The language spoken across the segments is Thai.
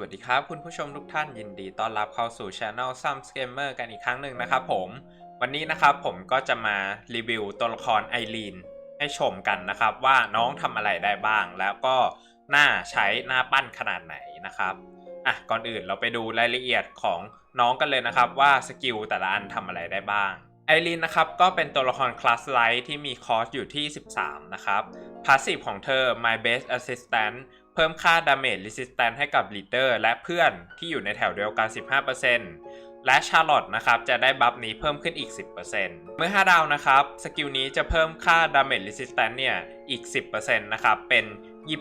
สวัสดีครับ คุณผู้ชมทุกท่านยินดีต้อนรับเข้าสู่ Channel Some Gamer กันอีกครั้งหนึ่งนะครับผมวันนี้นะครับผมก็จะมารีวิวตัวละครไอรีนให้ชมกันนะครับ ว่าน้องทำอะไรได้บ้าง แล้วก็หน้าใช้หน้าปั้นขนาดไหนนะครับอะก่อนอื่นเราไปดูรายละเอียดของน้องกันเลยนะครับว่าสกิลแต่ละอันทำอะไรได้บ้างไอรีนนะครับก็เป็นตัวละครคลาสไลท์ที่มีคอสอยู่ที่ 13 นะครับพาสซีฟของเธอ My Best Assistant พิ่มค่า Damage Resistance ให้กับ Leader และเพื่อนที่อยู่ในแถวเดียวกัน 15%และชาร์ลอตนะครับจะได้บัฟนี้เพิ่มขึ้นอีก 10%เมื่อ 5 ดาวนะครับ สกิลนี้จะเพิ่มค่า Damage Resistance เนี่ยอีก 10%นะครับเป็น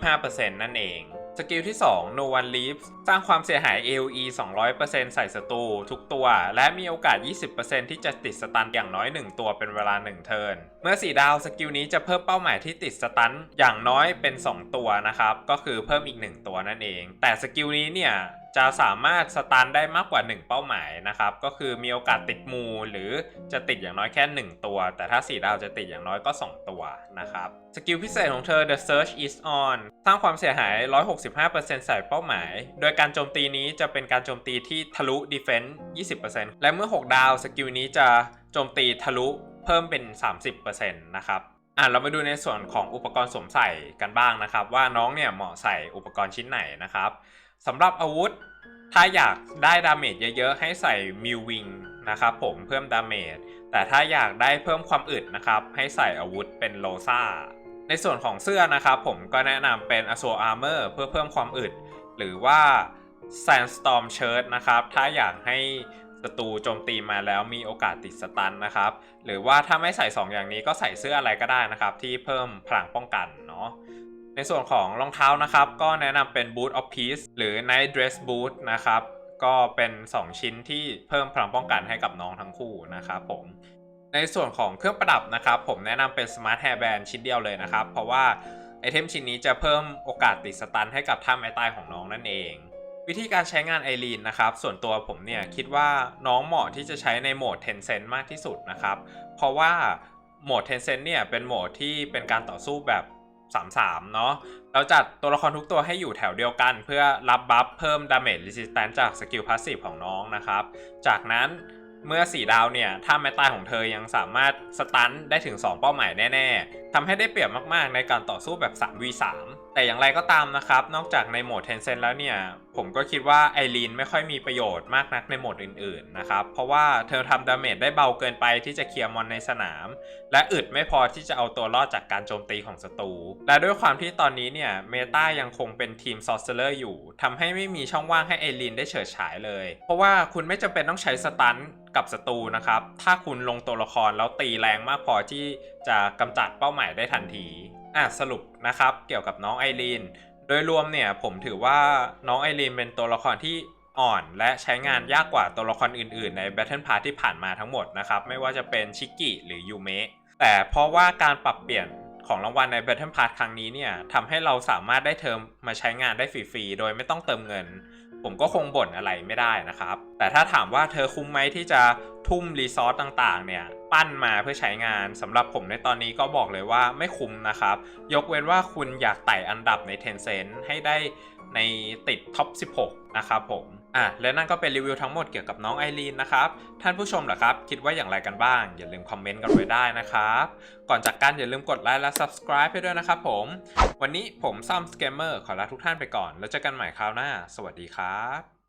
25%นั่นเอง สกิลที่ 2 No One Leaves สร้างความเสียหาย AOE 200%ใส่ศัตรูทุกตัว และมีโอกาส 20%ที่จะติดสตันอย่างน้อย 1 ตัวเป็นเวลา 1 เทิร์น เมื่อ 4 ดาวสกิลนี้จะเพิ่มเป้าหมายที่ติดสตันอย่างน้อยเป็น 2 ตัวนะครับ ก็คือเพิ่มอีก 1 ตัวนั่นเอง แต่สกิลนี้เนี่ยจะสามารถสตันได้มากกว่า 1 เป้าหมายนะครับ ก็คือมีโอกาสติดมูหรือจะติดอย่างน้อยแค่ 1 ตัว แต่ถ้า 4 ดาวจะติดอย่างน้อยก็ 2 ตัวนะครับ สกิลพิเศษของเธอ The Search is on สร้างความเสียหาย 165%ใส่เป้าหมาย โดยการโจมตีนี้จะเป็นการโจมตีที่ทะลุ Defense 20%และเมื่อ 6 ดาวสกิลนี้จะโจมตีทะลุเพิ่มเป็น 30%นะครับอะเรามาดูในส่วนของอุปกรณ์สวมใส่กันบ้างนะครับ ว่าน้องเนี่ยเหมาะใส่อุปกรณ์ชิ้นไหนนะครับ สำหรับอาวุธ ถ้าอยากได้ดาเมจเยอะๆ ให้ใส่มิววิงนะครับผมเพิ่มดาเมจ แต่ถ้าอยากได้เพิ่มความอึดนะครับ ให้ใส่อาวุธเป็นโลซาในส่วนของเสื้อนะครับผมก็แนะนำเป็น a s u r Armor เพื่อเพิ่มความอึด หรือว่า Sandstorm Shirt นะครับ ถ้าอยากให้ศัตรูโจมตีมาแล้วมีโอกาสติดสตันนะครับ หรือว่าถ้าไม่ใส่ 2 อย่างนี้ก็ใส่เสื้ออะไรก็ได้นะครับ ที่เพิ่มพลังป้องกันเนาะ ในส่วนของรองเท้านะครับ ก็แนะนำเป็น Boot of Peace หรือ Night Dress Boot นะครับ ก็เป็น 2 ชิ้นที่เพิ่มพลังป้องกันให้กับน้องทั้งคู่นะครับผมในส่วนของเครื่องประดับนะครับ ผมแนะนำเป็น Smart Hairband ชิ้นเดียวเลยนะครับ เพราะว่าไอเทมชิ้นนี้จะเพิ่มโอกาสติดสตันให้กับท่าไม้ตายของน้องนั่นเอง วิธีการใช้งานไอรีนนะครับ ส่วนตัวผมเนี่ยคิดว่าน้องเหมาะที่จะใช้ในโหมด Tencent มากที่สุดนะครับ เพราะว่าโหมด Tencent เนี่ยเป็นโหมดที่เป็นการต่อสู้แบบ 3-3เนาะเราจัดตัวละครทุกตัวให้อยู่แถวเดียวกัน เพื่อรับบัฟเพิ่มดาเมจรีสิสแตนจากสกิลพาสซีฟของน้องนะครับ จากนั้นเมื่อ 4 ดาวเนี่ย ถ้าแม่ตายของเธอยังสามารถสตันได้ถึง 2 เป้าหมายแน่ ๆทำให้ได้เปรียบมากๆในการต่อสู้แบบ 3v3 แต่อย่างไรก็ตามนะครับ นอกจากในโหมดเทนเซนแล้วเนี่ย ผมก็คิดว่าไอรีนไม่ค่อยมีประโยชน์มากนักในโหมดอื่นๆนะครับ เพราะว่าเธอทำดาเมจได้เบาเกินไปที่จะเคลียร์มอนในสนาม และอึดไม่พอที่จะเอาตัวรอดจากการโจมตีของศัตรู และด้วยความที่ตอนนี้เนี่ยเมตายังคงเป็นทีมซอสเซอร์อยู่ทำให้ไม่มีช่องว่างให้ไอรีนได้เฉิดฉายเลย เพราะว่าคุณไม่จำเป็นต้องใช้สตันกับศัตรูนะครับ ถ้าคุณลงตัวละครแล้วตีแรงมากพอที่จะกำจัดเป้าหมายได้ทันที อะสรุปนะครับเกี่ยวกับน้องไอรีน โดยรวมเนี่ยผมถือว่าน้องไอรีนเป็นตัวละครที่อ่อนและใช้งานยากกว่าตัวละครอื่นๆ ใน Battle Pass ที่ผ่านมาทั้งหมดนะครับ ไม่ว่าจะเป็นชิกกิ หรือยูเมะแต่เพราะว่าการปรับเปลี่ยนของรางวัลใน Battle Pass ครั้งนี้เนี่ยทำให้เราสามารถได้เทอมมาใช้งานได้ฟรีๆ โดยไม่ต้องเติมเงิน ผมก็คงบ่นอะไรไม่ได้นะครับ แต่ถ้าถามว่าเธอคุ้มไหมที่จะทุ่มรีซอสต่างๆ เนี่ย ปั้นมาเพื่อใช้งานสำหรับผมในตอนนี้ก็บอกเลยว่าไม่คุ้มนะครับ ยกเว้นว่าคุณอยากไต่อันดับใน Tencent ให้ได้ในติดท็อป 16 นะครับผม อะ และนั่นก็เป็นรีวิวทั้งหมดเกี่ยวกับน้องไอรีนนะครับ ท่านผู้ชมเหรอครับ คิดว่าอย่างไรกันบ้าง อย่าลืมคอมเมนต์กันไว้ได้นะครับ ก่อนจากกันอย่าลืมกดไลค์และ subscribe ให้ด้วยนะครับผม วันนี้ผมซัมสเกมเมอร์ขอลาทุกท่านไปก่อน แล้วเจอกันใหม่คราวหน้า สวัสดีครับ